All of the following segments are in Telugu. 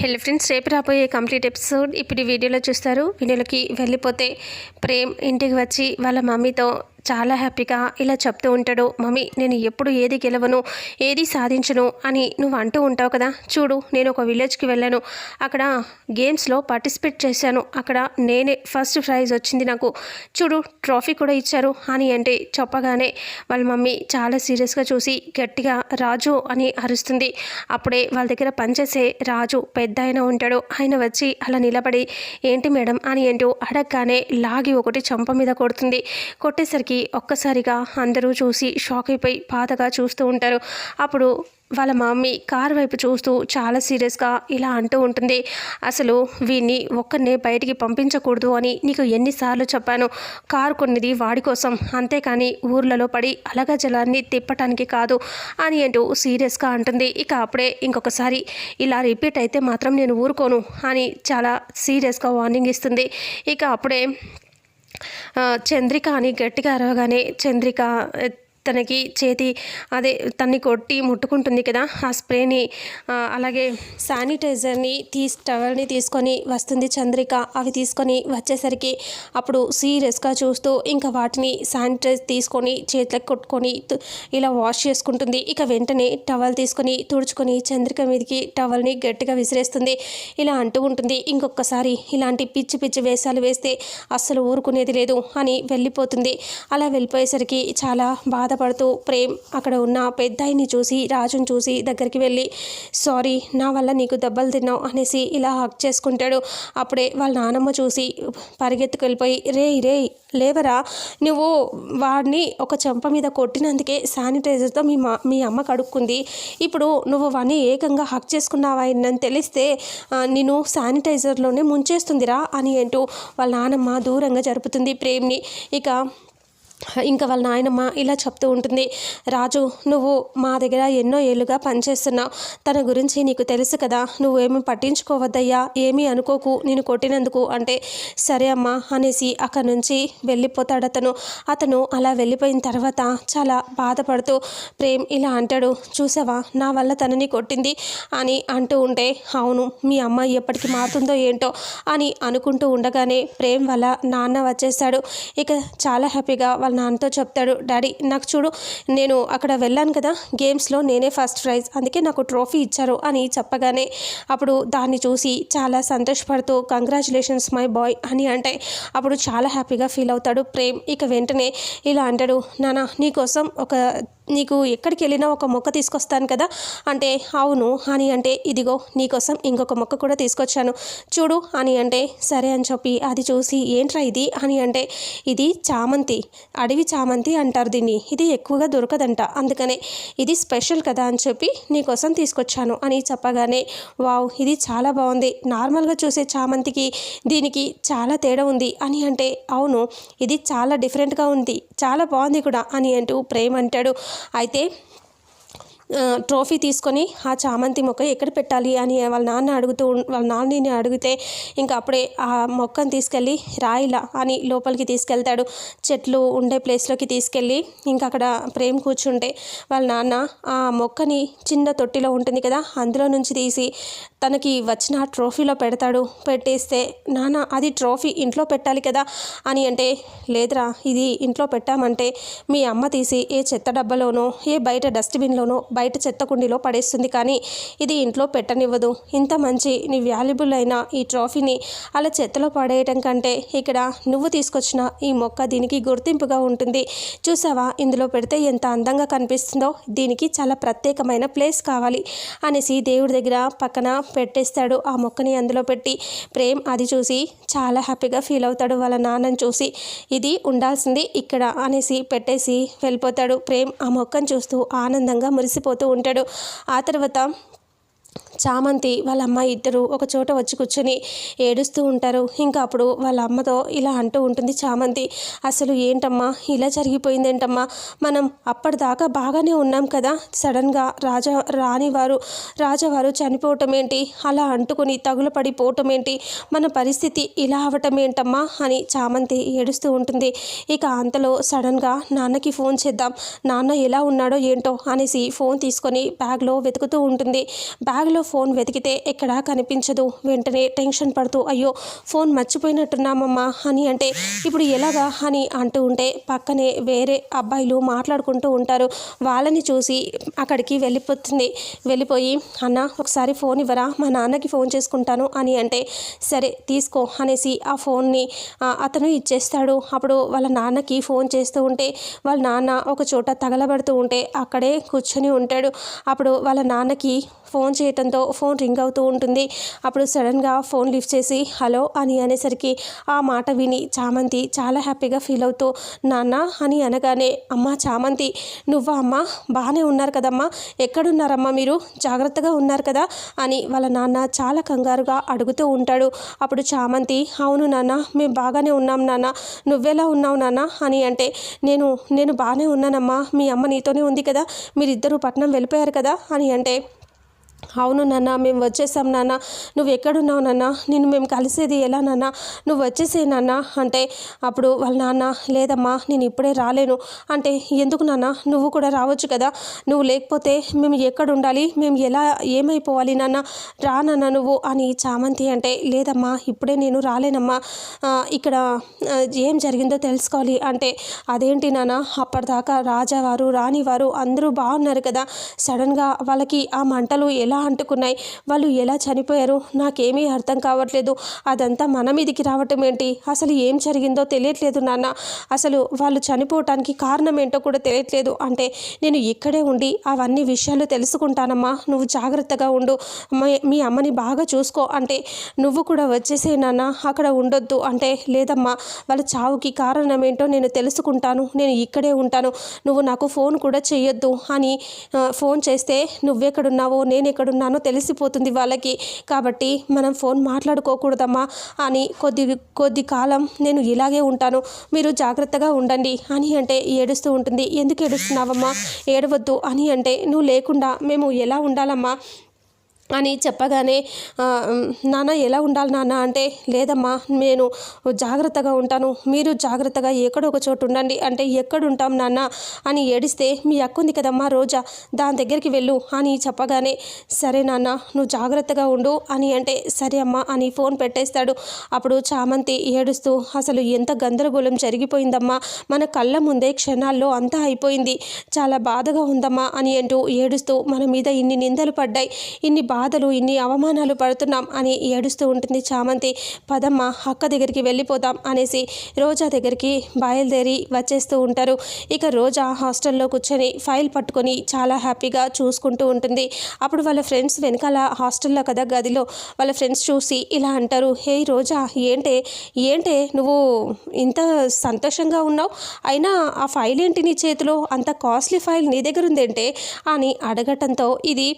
హెల్ ఫ్రెండ్స్ రేపు రాబోయే కంప్లీట్ ఎపిసోడ్ ఇప్పుడు వీడియోలో చూస్తారు. వీడియోలోకి వెళ్ళిపోతే ప్రేమ్ ఇంటికి వచ్చి వాళ్ళ మమ్మీతో చాలా హ్యాపీగా ఇలా చెప్తూ ఉంటాడు మమ్మీ నేను ఎప్పుడు ఏది గెలవను ఏది సాధించను అని నువ్వు అంటూ ఉంటావు కదా. చూడు నేను ఒక విలేజ్కి వెళ్ళాను. అక్కడ గేమ్స్లో పార్టిసిపేట్ చేశాను. అక్కడ నేనే ఫస్ట్ ప్రైజ్ వచ్చింది నాకు. చూడు ట్రోఫీ కూడా ఇచ్చారు. అని అంటే చెప్పగానే వాళ్ళ మమ్మీ చాలా సీరియస్గా చూసి గట్టిగా రాజు అని అరుస్తుంది. అప్పుడే వాళ్ళ దగ్గర పనిచేసే రాజు పెద్ద ఆయన ఉంటాడు. ఆయన వచ్చి అలా నిలబడి ఏంటి మేడం అని అంటూ అడగగానే లాగి ఒకటి చంప మీద కొడుతుంది. కొట్టేసరికి ఒక్కసారిగా అందరూ చూసి షాక్ అయిపోయి బాధగా చూస్తూ ఉంటారు. అప్పుడు వాళ్ళ మమ్మీ కార్ వైపు చూస్తూ చాలా సీరియస్గా ఇలా అంటూ ఉంటుంది. అసలు వీడిని ఒక్కరినే బయటికి పంపించకూడదు అని నీకు ఎన్నిసార్లు చెప్పాను. కారు కొన్నది వాడి కోసం. అంతేకాని ఊర్లలో పడి అలగ జలాన్ని తిప్పటానికి కాదు అని అంటూ సీరియస్గా అంటుంది. ఇక అప్పుడే ఇంకొకసారి ఇలా రిపీట్ అయితే మాత్రం నేను ఊరుకోను అని చాలా సీరియస్గా వార్నింగ్ ఇస్తుంది. ఇక అప్పుడే చంద్రిక అని గట్టిగా అరవగానే చంద్రిక తనకి చేతి అదే తన్ని కొట్టి ముట్టుకుంటుంది కదా ఆ స్ప్రేని అలాగే శానిటైజర్ని తీసి టవల్ని తీసుకొని వస్తుంది చంద్రిక. అవి తీసుకొని వచ్చేసరికి అప్పుడు సీరియస్గా చూస్తూ ఇంకా వాటిని శానిటైజ్ తీసుకొని చేతులకు కొట్టుకొని ఇలా వాష్ చేసుకుంటుంది. ఇక వెంటనే టవల్ తీసుకొని తుడుచుకొని చంద్రిక మీదకి టవల్ని గట్టిగా విసిరేస్తుంది. ఇలా అంటూ ఉంటుంది. ఇంకొకసారి ఇలాంటి పిచ్చి పిచ్చి వేషాలు వేస్తే అస్సలు ఊరుకునేది లేదు అని వెళ్ళిపోతుంది. అలా వెళ్ళిపోయేసరికి చాలా బాధ బాధపడుతూ ప్రేమ్ అక్కడ ఉన్న పెద్దాయిని చూసి రాజుని చూసి దగ్గరికి వెళ్ళి సారీ నా వల్ల నీకు దెబ్బలు తిన్నావు అనేసి ఇలా హక్ చేసుకుంటాడు. అప్పుడే వాళ్ళ నానమ్మ చూసి పరిగెత్తుకు వెళ్ళిపోయి రే రే లేవరా. నువ్వు వాడిని ఒక చెంప మీద కొట్టినందుకే శానిటైజర్తో మీ మా మీ అమ్మ కడుక్కుంది. ఇప్పుడు నువ్వు వాడిని ఏకంగా హక్ చేసుకున్నావా అని తెలిస్తే నేను శానిటైజర్లోనే ముంచేస్తుందిరా అని అంటూ వాళ్ళ నానమ్మ దూరంగా జరుపుతుంది ప్రేమ్ని. ఇక ఇంకా వాళ్ళ నాయనమ్మ ఇలా చెప్తూ ఉంటుంది రాజు నువ్వు మా దగ్గర ఎన్నో ఏళ్ళుగా పనిచేస్తున్నావు. తన గురించి నీకు తెలుసు కదా నువ్వేమీ పట్టించుకోవద్దయ్యా ఏమీ అనుకోకు నేను కొట్టినందుకు అంటే సరే అమ్మా అనేసి అక్కడి నుంచి వెళ్ళిపోతాడు అతను. అతను అలా వెళ్ళిపోయిన తర్వాత చాలా బాధపడుతూ ప్రేమ్ ఇలా అంటాడు చూసావా? నా వల్ల తనని కొట్టింది అని అంటూ ఉంటే అవును మీ అమ్మ ఎప్పటికి మారుతుందో ఏంటో అని అనుకుంటూ ఉండగానే ప్రేమ్ వల్ల నాన్న వచ్చేసాడు ఇక చాలా హ్యాపీగా వాళ్ళ నాన్నతో చెప్తాడు డాడీ నాకు చూడు నేను అక్కడ వెళ్ళాను కదా గేమ్స్లో నేనే ఫస్ట్ ప్రైజ్ అందుకే నాకు ట్రోఫీ ఇచ్చారు అని చెప్పగానే అప్పుడు దాన్ని చూసి చాలా సంతోషపడుతూ కంగ్రాచులేషన్స్ మై బాయ్ అని అంటే అప్పుడు చాలా హ్యాపీగా ఫీల్ అవుతాడు ప్రేమ్. ఇక వెంటనే ఇలా అంటాడు నాన్న నీకోసం ఒక నీకు ఎక్కడికి వెళ్ళినా ఒక మొక్క తీసుకొస్తాను కదా? అంటే అవును అని అంటే ఇదిగో నీకోసం ఇంకొక మొక్క కూడా తీసుకొచ్చాను. చూడు అని అంటే సరే అని చెప్పి అది చూసి ఏంట్రా ఇది? అని అంటే ఇది చామంతి అడవి చామంతి అంటారు దీన్ని. ఇది ఎక్కువగా దొరకదంట. అందుకనే ఇది స్పెషల్ కదా అని చెప్పి నీకోసం తీసుకొచ్చాను అని చెప్పగానే వావ్ ఇది చాలా బాగుంది. నార్మల్గా చూసే చామంతికి దీనికి చాలా తేడా ఉంది. అని అంటే అవును ఇది చాలా డిఫరెంట్గా ఉంది. చాలా బాగుంది కూడా అని అంటూ ప్రేమ్ అంటాడు. అయితే ట్రోఫీ తీసుకొని ఆ చామంతి మొక్క ఎక్కడ పెట్టాలి అని వాళ్ళ నాన్న అడుగుతూ వాళ్ళ నాన్నని అడిగితే ఇంకా అప్పుడే ఆ మొక్కను తీసుకెళ్ళి రాయిలా అని లోపలికి తీసుకెళ్తాడు. చెట్లు ఉండే ప్లేస్లోకి తీసుకెళ్ళి ఇంకా అక్కడ ప్రేమ్ కూర్చుంటే వాళ్ళ నాన్న ఆ మొక్కని చిన్న తొట్టిలో ఉంటుంది కదా అందులో నుంచి తీసి తనకి వచ్చిన ట్రోఫీలో పెడతాడు. పెట్టేస్తే నాన్న అది ట్రోఫీ ఇంట్లో పెట్టాలి కదా అని అంటే లేదురా ఇది ఇంట్లో పెట్టామంటే మీ అమ్మ తీసి ఏ చెత్త డబ్బాలోనో ఏ బయట డస్ట్బిన్లోనో బయట చెత్త కుండీలో పడేస్తుంది కానీ ఇది ఇంట్లో పెట్టనివ్వదు. ఇంత మంచి నీ వాల్యుబుల్ అయిన ఈ ట్రోఫీని అలా చెత్తలో పడేయటం కంటే ఇక్కడ నువ్వు తీసుకొచ్చిన ఈ మొక్క దీనికి గుర్తింపుగా ఉంటుంది. చూసావా? ఇందులో పెడితే ఎంత అందంగా కనిపిస్తుందో. దీనికి చాలా ప్రత్యేకమైన ప్లేస్ కావాలి అనేసి దేవుడి దగ్గర పక్కన పెట్టేస్తాడు. ఆ మొక్కని అందులో పెట్టి ప్రేమ్ అది చూసి చాలా హ్యాపీగా ఫీల్ అవుతాడు. వాళ్ళ నాన్నని చూసి ఇది ఉండాల్సింది ఇక్కడ అనేసి పెట్టేసి వెళ్ళిపోతాడు. ప్రేమ్ ఆ మొక్కను చూస్తూ ఆనందంగా మురిసిపోతూ ఉంటాడు. ఆ తర్వాత చామంతి వాళ్ళ అమ్మాయి ఇద్దరు ఒక చోట వచ్చి కూర్చొని ఏడుస్తూ ఉంటారు. ఇంకా అప్పుడు వాళ్ళ అమ్మతో ఇలా అంటూ ఉంటుంది చామంతి అసలు ఏంటమ్మా? ఇలా జరిగిపోయిందేంటమ్మా? మనం అప్పటిదాకా బాగానే ఉన్నాం కదా? సడన్గా రాజా రాణివారు రాజావారు చనిపోవటం ఏంటి? అలా అంటుకొని తగులపడిపోవటం ఏంటి? మన పరిస్థితి ఇలా అవటం ఏంటమ్మా? అని చామంతి ఏడుస్తూ ఉంటుంది. ఇక అంతలో సడన్గా నాన్నకి ఫోన్ చేద్దాం. నాన్న ఎలా ఉన్నాడో ఏంటో? అనేసి ఫోన్ తీసుకొని బ్యాగ్లో వెతుకుతూ ఉంటుంది. బ్యాగ్ బ్యాగ్లో ఫోన్ వెతికితే ఎక్కడా కనిపించదు. వెంటనే టెన్షన్ పడుతూ అయ్యో ఫోన్ మర్చిపోయినట్టున్నామమ్మా అని అంటే ఇప్పుడు ఎలాగా అని అంటూ ఉంటే పక్కనే వేరే అబ్బాయిలు మాట్లాడుకుంటూ ఉంటారు. వాళ్ళని చూసి అక్కడికి వెళ్ళిపోతుంది. వెళ్ళిపోయి అన్న ఒకసారి ఫోన్ ఇవ్వరా? మా నాన్నకి ఫోన్ చేసుకుంటాను అని అంటే సరే తీసుకో అనేసి ఆ ఫోన్ని అతను ఇచ్చేస్తాడు. అప్పుడు వాళ్ళ నాన్నకి ఫోన్ చేస్తూ ఉంటే వాళ్ళ నాన్న ఒక చోట తగలబడుతూ ఉంటే అక్కడే కూర్చొని ఉంటాడు. అప్పుడు వాళ్ళ నాన్నకి ఫోన్ చేయటంతో ఫోన్ రింగ్ అవుతూ ఉంటుంది. అప్పుడు సడన్గా ఫోన్ లిఫ్ట్ చేసి హలో అని అనేసరికి ఆ మాట విని చామంతి చాలా హ్యాపీగా ఫీల్ అవుతూ నాన్న అని అనగానే అమ్మ చామంతి నువ్వా అమ్మ? బాగానే ఉన్నారు కదమ్మా. ఎక్కడున్నారమ్మా మీరు? జాగ్రత్తగా ఉన్నారు కదా అని వాళ్ళ నాన్న చాలా కంగారుగా అడుగుతూ ఉంటాడు. అప్పుడు చామంతి అవును నాన్న మేము బాగానే ఉన్నాం నాన్న. నువ్వెలా ఉన్నావు నాన్న? అని అంటే నేను నేను బాగానే ఉన్నానమ్మా. మీ అమ్మ నీతోనే ఉంది కదా. మీరిద్దరూ పట్నం వెళ్ళిపోయారు కదా అని అంటే అవును నాన్న మేము వచ్చేసాం నాన్న. నువ్వు ఎక్కడున్నావు నాన్న? నిన్ను మేము కలిసేది ఎలా నాన్న? నువ్వు వచ్చేసే నాన్న. అంటే అప్పుడు వాళ్ళ నాన్న లేదమ్మా నేను ఇప్పుడే రాలేను. అంటే ఎందుకు నాన్న? నువ్వు కూడా రావచ్చు కదా. నువ్వు లేకపోతే మేము ఎక్కడ ఉండాలి? మేము ఎలా ఏమైపోవాలి నాన్న? రా నాన్న నువ్వు అని చామంతి అంటే లేదమ్మా ఇప్పుడే నేను రాలేనమ్మా. ఇక్కడ ఏం జరిగిందో తెలుసుకోవాలి అంటే అదేంటి నాన్న? అప్పటిదాకా రాజావారు రాణివారు అందరూ బాగున్నారు కదా. సడన్గా వాళ్ళకి ఆ మంటలు ఎలా అంటుకున్నాయి? వాళ్ళు ఎలా చనిపోయారు? నాకేమీ అర్థం కావట్లేదు. అదంతా మన మీదికి రావటం ఏంటి? అసలు ఏం జరిగిందో తెలియట్లేదు నాన్న. అసలు వాళ్ళు చనిపోవటానికి కారణం ఏంటో కూడా తెలియట్లేదు. అంటే నేను ఇక్కడే ఉండి అవన్నీ విషయాలు తెలుసుకుంటానమ్మా. నువ్వు జాగ్రత్తగా ఉండు. మీ- అమ్మని బాగా చూసుకో. అంటే నువ్వు కూడా వచ్చేసే నాన్న. అక్కడ ఉండొద్దు. అంటే లేదమ్మా. వాళ్ళ చావుకి కారణం ఏంటో నేను తెలుసుకుంటాను. నేను ఇక్కడే ఉంటాను. నువ్వు నాకు ఫోన్ కూడా చేయొద్దు అని ఫోన్ చేస్తే నువ్వెక్కడున్నావో నేను ఎక్కడున్నానో తెలిసిపోతుంది వాళ్ళకి. కాబట్టి మనం ఫోన్ మాట్లాడుకోకూడదమ్మా అని కొద్ది కొద్ది కాలం నేను ఇలాగే ఉంటాను. మీరు జాగ్రత్తగా ఉండండి అని అంటే ఏడుస్తూ ఉంటుంది. ఎందుకు ఏడుస్తున్నావమ్మా? ఏడవద్దు అని అంటే నువ్వు లేకుండా మేము ఎలా ఉండాలమ్మా? అని చెప్పగానే నాన్న ఎలా ఉండాలి నాన్న? అంటే లేదమ్మా నేను జాగ్రత్తగా ఉంటాను. మీరు జాగ్రత్తగా ఎక్కడో ఒక చోటు ఉండండి. అంటే ఎక్కడ ఉంటాం నాన్న? అని ఏడిస్తే మీ అక్క ఉంది కదమ్మా రోజా దాని దగ్గరికి వెళ్ళు అని చెప్పగానే సరే నాన్న నువ్వు జాగ్రత్తగా ఉండు అని అంటే సరే అమ్మా అని ఫోన్ పెట్టేస్తాడు. అప్పుడు చామంతి ఏడుస్తూ అసలు ఎంత గందరగోళం జరిగిపోయిందమ్మా. మన కళ్ళ ముందే క్షణాల్లో అంతా అయిపోయింది. చాలా బాధగా ఉందమ్మా అని అంటూ ఏడుస్తూ మన మీద ఇన్ని నిందలు పడ్డాయి. ఇన్ని బాధలు ఇన్ని అవమానాలు పడుతున్నాం అని ఏడుస్తూ ఉంటుంది చామంతి. పదమ్మ అక్క దగ్గరికి వెళ్ళిపోదాం అనేసి రోజా దగ్గరికి బయలుదేరి వచ్చేస్తూ ఉంటారు. ఇక రోజా హాస్టల్లో కూర్చొని ఫైల్ పట్టుకొని చాలా హ్యాపీగా చూసుకుంటూ ఉంటుంది. అప్పుడు వాళ్ళ ఫ్రెండ్స్ వెనకాల హాస్టల్లో కదా గదిలో వాళ్ళ ఫ్రెండ్స్ చూసి ఇలా అంటారు హే రోజా ఏంటే ఏంటే నువ్వు ఇంత సంతోషంగా ఉన్నావు? అయినా ఆ ఫైల్ ఏంటి నీ చేతిలో? అంత కాస్ట్లీ ఫైల్ నీ దగ్గర ఉందేంటే? అని అడగటంతో ఇది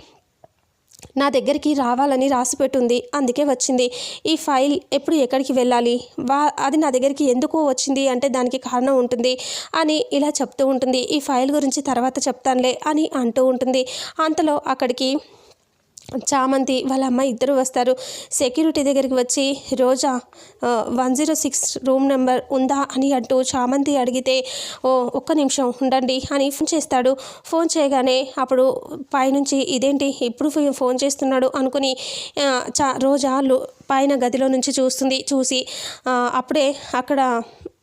నా దగ్గరికి రావాలని రాసి పెట్టుంది. అందుకే వచ్చింది. ఈ ఫైల్ ఎప్పుడు ఎక్కడికి వెళ్ళాలి? వా అది నా దగ్గరికి ఎందుకు వచ్చింది? అంటే దానికి కారణం ఉంటుంది అని ఇలా చెప్తూ ఉంటుంది. ఈ ఫైల్ గురించి తర్వాత చెప్తానులే అని అంటూ ఉంటుంది. అంతలో అక్కడికి చామంతి వాళ్ళ అమ్మ ఇద్దరు వస్తారు. సెక్యూరిటీ దగ్గరికి వచ్చి Roja one zero six room number ఉందా? అని అంటూ చామంతి అడిగితే ఓ ఒక్క నిమిషం ఉండండి అని ఫోన్ చేస్తాడు. ఫోన్ చేయగానే అప్పుడు పైనుంచి ఇదేంటి ఇప్పుడు ఫోన్ చేస్తున్నాడు అనుకుని చా రోజా పైన గదిలో నుంచి చూస్తుంది. చూసి అప్పుడే అక్కడ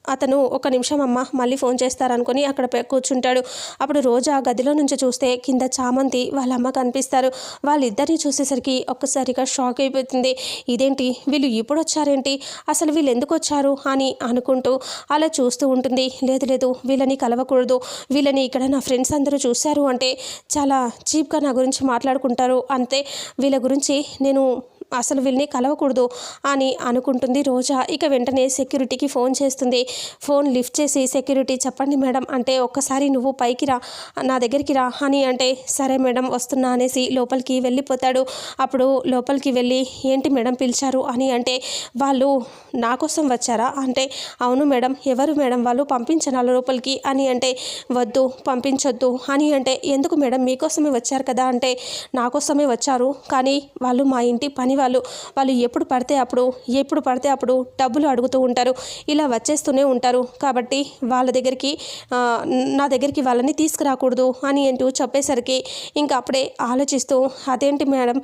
అతను ఒక నిమిషం అమ్మ మళ్ళీ ఫోన్ చేస్తారనుకొని అక్కడ కూర్చుంటాడు. అప్పుడు రోజా గదిలో నుంచి చూస్తే కింద చామంతి వాళ్ళ అమ్మ కనిపిస్తారు. వాళ్ళిద్దరిని చూసేసరికి ఒక్కసారిగా షాక్ అయిపోతుంది. ఇదేంటి? వీళ్ళు ఇప్పుడు వచ్చారేంటి? అసలు వీళ్ళు ఎందుకు వచ్చారు? అని అనుకుంటూ అలా చూస్తూ ఉంటుంది. లేదు లేదు వీళ్ళని కలవకూడదు. వీళ్ళని ఇక్కడ నా ఫ్రెండ్స్ అందరూ చూశారు అంటే చాలా చీప్గా నా గురించి మాట్లాడుకుంటారు. అంతే. వీళ్ళ గురించి నేను అసలు వీళ్ళని కలవకూడదు అని అనుకుంటుంది రోజా. ఇక వెంటనే సెక్యూరిటీకి ఫోన్ చేస్తుంది. ఫోన్ లిఫ్ట్ చేసి సెక్యూరిటీ చెప్పండి మేడం. అంటే ఒక్కసారి నువ్వు పైకి రా నా దగ్గరికి రా అని అంటే సరే మేడం వస్తున్నా అనేసి లోపలికి వెళ్ళిపోతాడు. అప్పుడు లోపలికి వెళ్ళి ఏంటి మేడం పిలిచారు? అని అంటే వాళ్ళు నా కోసం వచ్చారా? అంటే అవును మేడం ఎవరు మేడం? వాళ్ళు పంపించనాల లోపలికి అని అంటే వద్దు పంపించొద్దు అని అంటే ఎందుకు మేడం? మీకోసమే వచ్చారు కదా అంటే నా కోసమే వచ్చారు. కానీ వాళ్ళు మా ఇంటి పని వాళ్ళు వాళ్ళు ఎప్పుడు పడితే అప్పుడు ఎప్పుడు పడితే అప్పుడు డబ్బులు అడుగుతూ ఉంటారు. ఇలా వచ్చేస్తూనే ఉంటారు. కాబట్టి వాళ్ళ దగ్గరికి నా దగ్గరికి వాళ్ళని తీసుకురాకూడదు అని అంటూ చెప్పేసరికి ఇంకా అప్పుడే ఆలోచిస్తూ అదేంటి మేడం?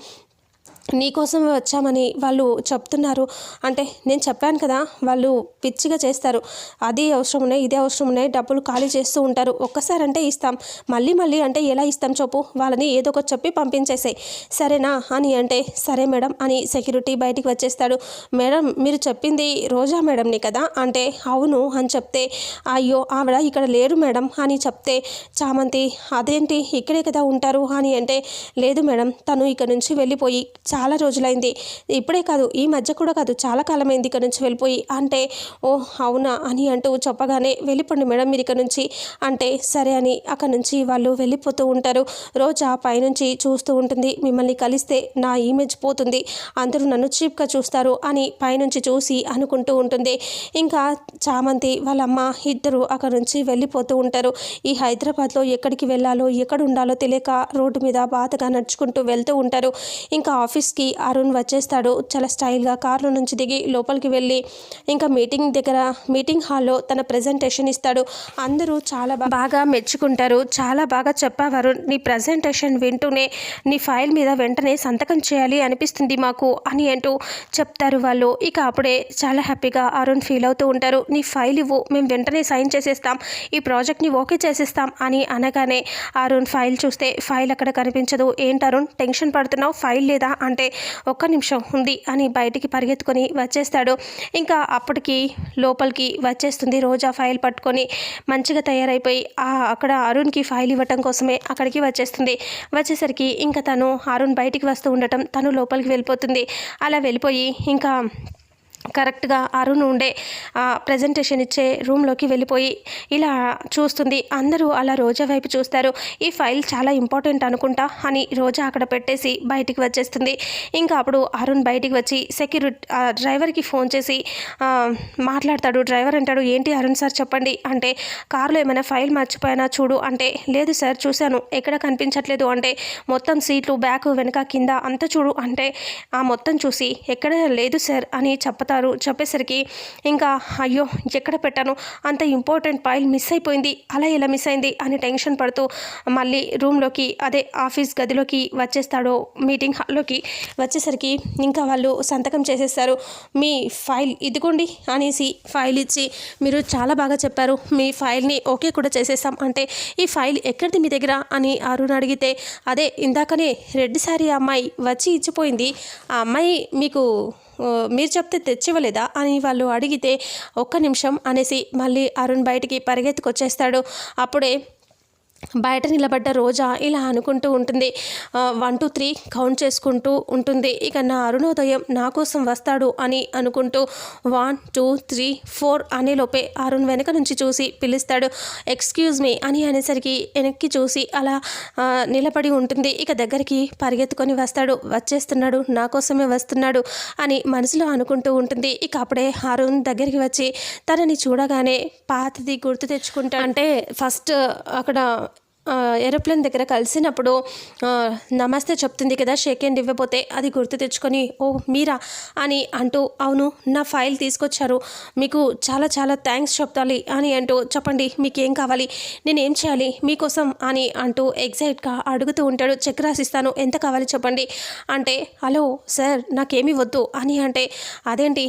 నీకోసం వచ్చామని వాళ్ళు చెప్తున్నారు. అంటే నేను చెప్పాను కదా వాళ్ళు పిచ్చిగా చేస్తారు. అది అవసరం ఉన్నాయి ఇదే అవసరం ఉన్నాయి డబ్బులు ఖాళీ చేస్తూ ఉంటారు. ఒక్కసారి అంటే ఇస్తాం. మళ్ళీ మళ్ళీ అంటే ఎలా ఇస్తాం చెప్పు? వాళ్ళని ఏదో ఒకటి చెప్పి పంపించేసాయి. సరేనా అని అంటే సరే మేడం అని సెక్యూరిటీ బయటికి వచ్చేస్తాడు. మేడం మీరు చెప్పింది రోజా మేడంని కదా? అంటే అవును అని చెప్తే అయ్యో ఆవిడ ఇక్కడ లేరు మేడం అని చెప్తే చామంతి అదేంటి ఇక్కడే కదా ఉంటారు అని అంటే లేదు మేడం తను ఇక్కడ నుంచి వెళ్ళిపోయి చాలా రోజులైంది. ఇప్పుడే కాదు ఈ మధ్య కూడా కాదు చాలా కాలమైంది ఇక్కడ నుంచి వెళ్ళిపోయి. అంటే ఓ అవునా అని అంటూ చెప్పగానే వెళ్ళిపోండి మేడం మీరు ఇక్కడ నుంచి. అంటే సరే అని అక్కడ నుంచి వాళ్ళు వెళ్ళిపోతూ ఉంటారు. రోజా పైనుంచి చూస్తూ ఉంటుంది. మిమ్మల్ని కలిస్తే నా ఇమేజ్ పోతుంది. అందరూ నన్ను చీప్గా చూస్తారు అని పైనుంచి చూసి అనుకుంటూ ఉంటుంది. ఇంకా చామంతి వాళ్ళమ్మ ఇద్దరు అక్కడ నుంచి వెళ్ళిపోతూ ఉంటారు. ఈ హైదరాబాద్లో ఎక్కడికి వెళ్ళాలో ఎక్కడ ఉండాలో తెలియక రోడ్డు మీద బాధగా నడుచుకుంటూ వెళ్తూ ఉంటారు. ఇంకా ఆఫీస్ ఆఫీస్కి అరుణ్ వచ్చేస్తాడు. చాలా స్టైల్గా కార్లో నుంచి దిగి లోపలికి వెళ్ళి ఇంకా మీటింగ్ దగ్గర మీటింగ్ హాల్లో తన ప్రజెంటేషన్ ఇస్తాడు. అందరూ చాలా బాగా మెచ్చుకుంటారు. చాలా బాగా చెప్పావు అరుణ్. నీ ప్రజెంటేషన్ వింటూనే నీ ఫైల్ మీద వెంటనే సంతకం చేయాలి అనిపిస్తుంది మాకు అని అంటూ చెప్తారు వాళ్ళు. ఇక అప్పుడే చాలా హ్యాపీగా అరుణ్ ఫీల్ అవుతూ ఉంటారు. నీ ఫైల్ ఇవ్వు మేము వెంటనే సైన్ చేసేస్తాం. ఈ ప్రాజెక్ట్ని ఓకే చేసేస్తాం అని అనగానే అరుణ్ ఫైల్ చూస్తే ఫైల్ అక్కడ కనిపించదు. ఏంటి అరుణ్ టెన్షన్ పడుతున్నావు? ఫైల్ లేదా? అంటే ఒక్క నిమిషం ఉంది అని బయటికి పరిగెత్తుకొని వచ్చేస్తాడు. ఇంకా అప్పటికి లోపలికి వచ్చేస్తుంది. రోజా ఫైల్ పట్టుకొని మంచిగా తయారైపోయి ఆ అక్కడ అరుణ్కి ఫైల్ ఇవ్వటం కోసమే అక్కడికి వచ్చేస్తుంది. వచ్చేసరికి ఇంకా తను అరుణ్ బయటికి వస్తూ ఉండటం తను లోపలికి వెళ్ళిపోతుంది. అలా వెళ్ళిపోయి ఇంకా కరెక్ట్గా అరుణ్ ఉండే ప్రజెంటేషన్ ఇచ్చే రూమ్లోకి వెళ్ళిపోయి ఇలా చూస్తుంది. అందరూ అలా రోజా వైపు చూస్తారు. ఈ ఫైల్ చాలా ఇంపార్టెంట్ అనుకుంటా అని రోజా అక్కడ పెట్టేసి బయటికి వచ్చేస్తుంది. ఇంకా అప్పుడు అరుణ్ బయటికి వచ్చి సెక్యూరిటీ డ్రైవర్కి ఫోన్ చేసి మాట్లాడతాడు. డ్రైవర్ అంటాడు ఏంటి అరుణ్ సార్ చెప్పండి. అంటే కారులో ఏమైనా ఫైల్ మర్చిపోయినా చూడు. అంటే లేదు సార్ చూశాను. ఎక్కడ కనిపించట్లేదు. అంటే మొత్తం సీట్లు బ్యాక్ వెనక కింద అంతా చూడు. అంటే ఆ మొత్తం చూసి ఎక్కడ లేదు సార్ అని చెప్ప చెప్తారు చెప్పేసరికి ఇంకా అయ్యో ఎక్కడ పెట్టాను? అంత ఇంపార్టెంట్ ఫైల్ మిస్ అయిపోయింది. అలా ఎలా మిస్ అయింది? అని టెన్షన్ పడుతూ మళ్ళీ రూమ్లోకి అదే ఆఫీస్ గదిలోకి వచ్చేస్తాడు. మీటింగ్ హాల్లోకి వచ్చేసరికి ఇంకా వాళ్ళు సంతకం చేసేస్తారు. మీ ఫైల్ ఇదిగోండి అనేసి ఫైల్ ఇచ్చి మీరు చాలా బాగా చెప్పారు. మీ ఫైల్ని ఓకే కూడా చేసేసాం అంటే ఈ ఫైల్ ఎక్కడిది మీ దగ్గర? అని అరుణ్ అడిగితే అదే ఇందాకనే రెడ్ శారీ అమ్మాయి వచ్చి ఇచ్చిపోయింది. ఆ అమ్మాయి మీకు మీరు చెప్తే తెచ్చివ్వలేదా? అని వాళ్ళు అడిగితే ఒక్క నిమిషం అనేసి మళ్ళీ అరుణ్ బయటికి పరిగెత్తుకొచ్చేస్తాడు. అప్పుడే బయట నిలబడ్డ రోజా ఇలా అనుకుంటూ ఉంటుంది. వన్ టూ త్రీ కౌంట్ చేసుకుంటూ ఉంటుంది. ఇక నా అరుణోదయం నా కోసం వస్తాడు అని అనుకుంటూ వన్ టూ త్రీ ఫోర్ అనే లోపే అరుణ్ వెనక నుంచి చూసి పిలుస్తాడు. ఎక్స్క్యూజ్ మీ అని అనేసరికి వెనక్కి చూసి అలా నిలబడి ఉంటుంది. ఇక దగ్గరికి పరిగెత్తుకొని వస్తాడు. వచ్చేస్తున్నాడు. నా కోసమే వస్తున్నాడు అని మనసులో అనుకుంటూ ఉంటుంది. ఇక అప్పుడే అరుణ్ దగ్గరికి వచ్చి తనని చూడగానే పాతది గుర్తు తెచ్చుకుంటా అంటే ఫస్ట్ అక్కడ ఏరోప్లేన్ దగ్గర కలిసినప్పుడు నమస్తే చెప్తుంది కదా షేక్ హ్యాండ్ ఇవ్వబోతే అది గుర్తు తెచ్చుకొని ఓ మీరా అని అంటూ అవును నా ఫైల్ తీసుకొచ్చారు. మీకు చాలా చాలా థ్యాంక్స్ చెప్తాలి అని అంటూ చెప్పండి మీకు ఏం కావాలి? నేను ఏం చేయాలి? మీకోసం అని అంటూ ఎగ్జైట్గా అడుగుతూ ఉంటాడు. చెక్ రాసిస్తాను. ఎంత కావాలి చెప్పండి? అంటే హలో సార్ నాకేమీ వద్దు అని అంటే అదేంటి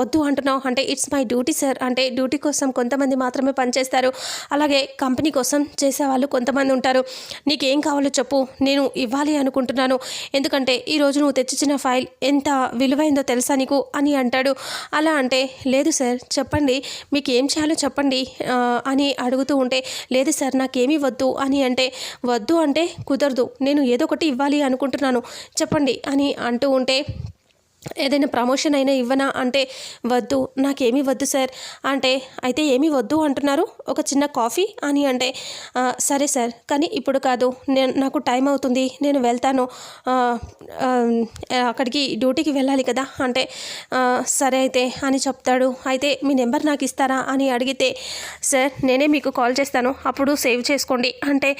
వద్దు అంటున్నావు? అంటే ఇట్స్ మై డ్యూటీ సార్. అంటే డ్యూటీ కోసం కొంతమంది మాత్రమే పనిచేస్తారు. అలాగే కంపెనీ కోసం చేసేవాళ్ళు ఎంతమంది ఉంటారు? నీకేం కావాలో చెప్పు. నేను ఇవ్వాలి అనుకుంటున్నాను. ఎందుకంటే ఈరోజు నువ్వు తెచ్చిచ్చిన ఫైల్ ఎంత విలువైందో తెలుసా నీకు? అని అంటాడు. అలా అంటే లేదు సార్ చెప్పండి. మీకు ఏం చేయాలో చెప్పండి అని అడుగుతూ ఉంటే లేదు సార్ నాకేమీ వద్దు అని అంటే వద్దు అంటే కుదరదు. నేను ఏదో ఒకటి ఇవ్వాలి అనుకుంటున్నాను. చెప్పండి అని అంటూ ఉంటే ఏదైనా ప్రమోషన్ అయినా ఇవ్వనా? అంటే వద్దు. నాకేమీ వద్దు సార్. అంటే అయితే ఏమీ వద్దు అంటున్నారు. ఒక చిన్న కాఫీ అని అంటే సరే సార్. కానీ ఇప్పుడు కాదు. నేను నాకు టైం అవుతుంది. నేను వెళ్తాను. అక్కడికి డ్యూటీకి వెళ్ళాలి కదా. అంటే సరే అయితే అని చెప్తాడు. అయితే మీ నెంబర్ నాకు ఇస్తారా? అని అడిగితే సార్ నేనే మీకు కాల్ చేస్తాను. అప్పుడు సేవ్ చేసుకోండి. అంటే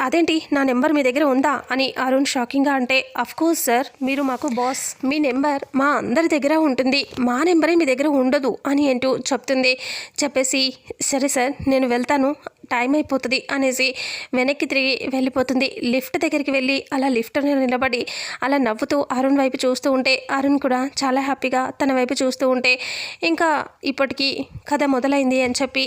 అదేంటి? నా నెంబర్ మీ దగ్గర ఉందా? అని అరుణ్ షాకింగ్గా అంటే అఫ్కోర్స్ సార్. మీరు మాకు బాస్. మీ నెంబర్ నెంబర్ మా అందరి దగ్గర ఉంటుంది. మా నెంబరే మీ దగ్గర ఉండదు అని అంటూ చెప్తుంది. చెప్పేసి సరే సార్ నేను వెళ్తాను. టైం అయిపోతుంది అనేసి వెనక్కి తిరిగి వెళ్ళిపోతుంది. లిఫ్ట్ దగ్గరికి వెళ్ళి అలా లిఫ్ట్ నిలబడి అలా నవ్వుతూ అరుణ్ వైపు చూస్తూ ఉంటే అరుణ్ కూడా చాలా హ్యాపీగా తన వైపు చూస్తూ ఉంటే ఇంకా ఇప్పటికీ కథ మొదలైంది అని చెప్పి